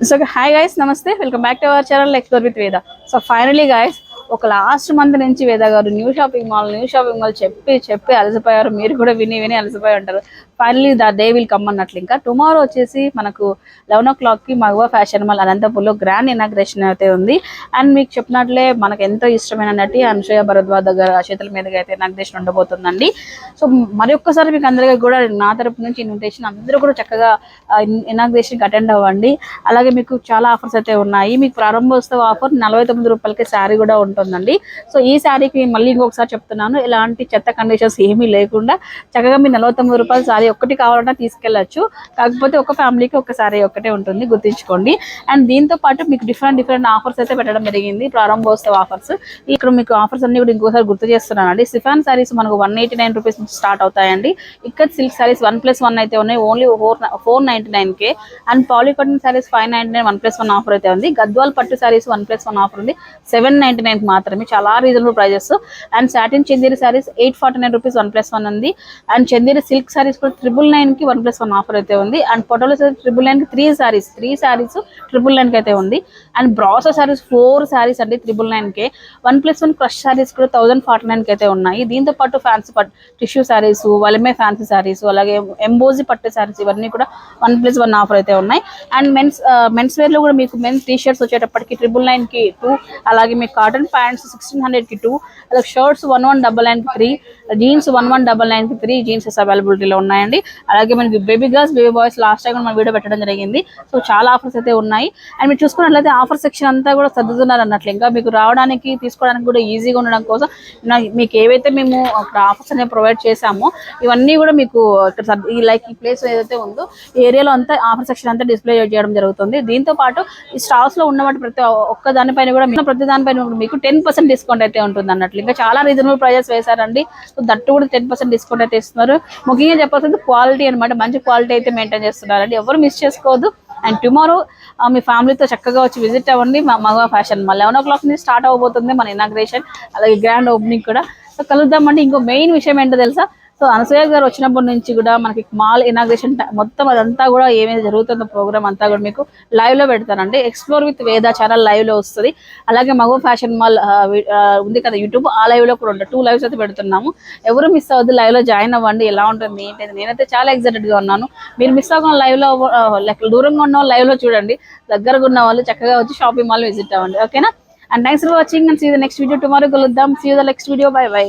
So hi guys నమస్తే welcome back to our channel explore with Veda so finally guys ఒక last month నుంచి వేద గారు new shopping mall new shopping mall చెప్పి చెప్పి అలసిపోయారు. మీరు కూడా విని విని అలసిపోయి ఉంటారు. Finally the day will come అన్నట్లు. ఇంకా టుమారో వచ్చేసి మనకు లెవెన్ ఓ క్లాక్కి మగవా ఫ్యాషన్ మాల్ అనంతపూర్లో గ్రాండ్ ఇనాగ్రేషన్ అయితే ఉంది. అండ్ మీకు చెప్పినట్లే మనకు ఎంతో ఇష్టమైన నటి అనుషయ భరద్వాజ్ దగ్గర చేతుల మీదుగా అయితే ఇనాగ్రేషన్ ఉండబోతుందండి. సో మరి ఒక్కసారి మీకు అందరికీ కూడా నా తరపు నుంచి ఇన్విటేషన్ అందరూ కూడా చక్కగా ఇనాగ్రేషన్కి అటెండ్ అవ్వండి. అలాగే మీకు చాలా ఆఫర్స్ అయితే ఉన్నాయి. మీకు ప్రారంభోత్సవ ఆఫర్ నలభై తొమ్మిది రూపాయలకి శారీ కూడా ఉంటుందండి సో ఈ శారీకి మళ్ళీ ఇంకొకసారి చెప్తున్నాను ఎలాంటి చెత్త కండిషన్స్ ఏమీ లేకుండా చక్కగా మీరు నలభై తొమ్మిది రూపాయల శారీ ఒక్కటి కావాలన్నా తీసుకెళ్ళొచ్చు కాకపోతే ఒక ఫ్యామిలీకి ఒక శారీ ఒక్కటే ఉంటుంది గుర్తుంచుకోండి. అండ్ దీంతో పాటు మీకు డిఫరెంట్ డిఫరెంట్ ఆఫర్స్ అయితే పెట్టడం జరిగింది ప్రారంభోత్సవ ఆఫర్స్. ఇక్కడ మీకు ఆఫర్స్ అన్ని కూడా ఇంకోసారి గుర్తు చేస్తున్నానండి. సిఫాన్ శారీస్ మనకు వన్ ఎయిటీ నైన్ రూపీస్ నుంచి స్టార్ట్ అవుతాయండి. ఇక్కడ silk sarees one plus one అయితే ఉన్నాయి only four four ninety nine K and poly cotton sarees five ninety nine one plus one offer అయితే ఉంది. గద్వాల్ పట్టు sarees one plus one offer ఉంది seven ninety nine మాత్రమే చాలా reasonable prices and satin Chanderi sarees eight forty nine rupees one plus one ఉంది. And Chanderi silk saris కూడా triple నైన్కి one plus one offer అయితే ఉంది. అండ్ పొటోలో ట్రిపుల్ నైన్కి three sarees three sarees triple నైన్కి అయితే ఉంది. And brasso sarees four sarees అండి triple nine K. One plus one crush sarees కూడా థౌసండ్ ఫార్టీ నైన్కి అయితే ఉన్నాయి. దీంతో పాటు ఫ్యాన్సీ పట్టు టిష్యూ శారీస్ వలమే ఫ్యాన్సీ శారీస్ అలాగే ఎంబోజీ పట్టు శారీస్ ఇవన్నీ కూడా వన్ ప్లస్ వన్ ఆఫర్ అయితే ఉన్నాయి. అండ్ మెన్స్ మెన్స్ వేర్లో కూడా మీకు మెన్స్ టీ షర్ట్స్ వచ్చేటప్పటికి ట్రిపుల్ నైన్కి టూ అలాగే మీకు కాటన్ ప్యాంట్స్ సిక్స్టీన్ హండ్రెడ్కి టూ అలాగే షర్ట్స్ వన్ వన్ డబల్ నైన్కి three jeans one one double నైన్కి త్రీ జీన్సెస్ అవైలబిలిటీలో ఉన్నాయండి. అలాగే మనకి baby girls baby boys last time మన వీడియో పెట్టడం జరిగింది. సో చాలా ఆఫర్స్ అయితే ఉన్నాయి. అండ్ మీరు చూసుకున్నట్లయితే ఆఫర్ సెక్షన్ అంతా కూడా సర్దుతున్నారు అన్నట్లు. ఇంకా మీకు రావడానికి తీసుకోవడానికి కూడా ఈజీగా ఉండడం కోసం మీకు ఏవైతే మేము అక్కడ ఆఫర్స్ అనేవి ప్రొవైడ్ చేశామో ఇవన్నీ కూడా మీకు ఇక్కడ ఈ లైక్ ఈ ప్లేస్ ఏదైతే ఉందో ఈ ఏరియాలో అంతా ఆఫర్ సెక్షన్ అంతా డిస్ప్లే చేయడం జరుగుతుంది. దీంతో పాటు ఈ స్టాల్స్లో ఉన్నవాటి ప్రతి ఒక్క దానిపైన కూడా ప్రతి దానిపైన కూడా మీకు టెన్ పర్సెంట్ డిస్కౌంట్ అయితే ఉంటుంది అన్నట్లు. ఇంకా చాలా రీజనబుల్ ప్రైజెస్ వేశారండి. సో దట్టు కూడా టెన్ పర్సెంట్ డిస్కౌంట్ అయితే ఇస్తున్నారు. ముఖ్యంగా చెప్పాల్సింది క్వాలిటీ అనమాట మంచి క్వాలిటీ అయితే మెయింటైన్ చేస్తున్నారండి. ఎవరు మిస్ చేసుకోవద్దు. అండ్ టుమారో మీ ఫ్యామిలీతో చక్కగా వచ్చి విజిట్ అవ్వండి. మా మగ ఫ్యాషన్ మా లెవెన్ ఓ క్లాక్ నుంచి స్టార్ట్ అవబోతుంది మన ఇనాగ్రేషన్ అలాగే గ్రాండ్ ఓపెనింగ్ కూడా. సో కలుద్దామండి. ఇంకో మెయిన్ విషయం ఏంటో తెలుసా? సో అనసూయ గారు వచ్చినప్పటి నుంచి కూడా మనకి మాల్ ఇనాగ్రేషన్ మొత్తం అదంతా కూడా ఏమేమి జరుగుతుందో ప్రోగ్రామ్ అంతా కూడా మీకు లైవ్లో పెడతానండి. ఎక్స్ప్లోర్ విత్ వేద ఛానల్ లైవ్లో వస్తుంది. అలాగే మగో ఫ్యాషన్ మాల్ ఉంది కదా యూట్యూబ్ ఆ లైవ్లో కూడా ఉంటాయి టూ లైవ్స్ అయితే పెడుతున్నాము. ఎవరు మిస్ అవ్వద్దు లైవ్లో జాయిన్ అవ్వండి. ఎలా ఉంటుంది ఏంటంటే నేనైతే చాలా ఎక్సైటెడ్గా ఉన్నాను. మీరు మిస్ అవ్వకుండా లైవ్లో లైక్ దూరంగా ఉన్న వాళ్ళు లైవ్లో చూడండి. దగ్గరగా ఉన్న వాళ్ళు చక్కగా వచ్చి షాపింగ్ మాల్ విజిట్ అవ్వండి. ఓకేనా and thanks for watching and see the next video tomorrow కలుద్దాం. See the next video bye bye